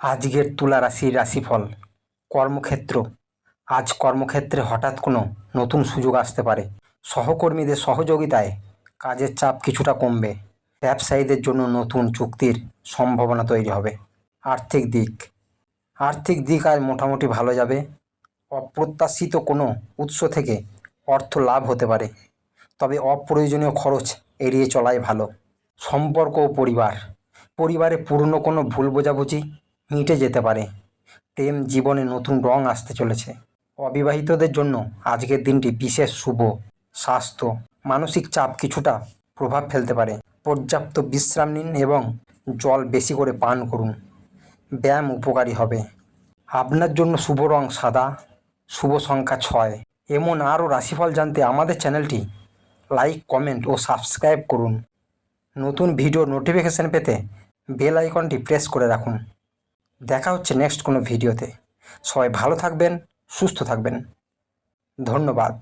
আজকের তুলা রাশির রাশিফল। কর্মক্ষেত্র। আজ কর্মক্ষেত্রে হঠাৎ কোনো নতুন সুযোগ আসতে পারে। সহকর্মীদের সহযোগিতায় কাজের চাপ কিছুটা কমবে। ব্যবসায়ীদের জন্য নতুন চুক্তির সম্ভাবনা তৈরি হবে। আর্থিক দিক। আর্থিক দিক আজ মোটামুটি ভালো যাবে। অপ্রত্যাশিত কোনো উৎস থেকে অর্থ লাভ হতে পারে। তবে অপ্রয়োজনীয় খরচ এড়িয়ে চলাই ভালো। সম্পর্ক ও পরিবার। পরিবারে পুরনো কোনো ভুল বোঝাবুঝি মিটে যেতে পারে। প্রেম জীবনে নতুন রং আসতে চলেছে। অবিবাহিতদের জন্য আজকের দিনটি বিশেষ শুভ। স্বাস্থ্য, মানসিক চাপ কিছুটা প্রভাব ফেলতে পারে। পর্যাপ্ত বিশ্রাম নিন এবং জল বেশি করে পান করুন। ব্যায়াম উপকারী হবে। আপনার জন্য শুভ রং সাদা, শুভ সংখ্যা ছয়। এমন আরও রাশিফল জানতে আমাদের চ্যানেলটি লাইক, কমেন্ট ও সাবস্ক্রাইব করুন। নতুন ভিডিও নোটিফিকেশান পেতে বেল আইকনটি প্রেস করে রাখুন। দেখা হচ্ছে নেক্সট কোনো ভিডিওতে সবাই ভালো থাকবেন সুস্থ থাকবেন। ধন্যবাদ।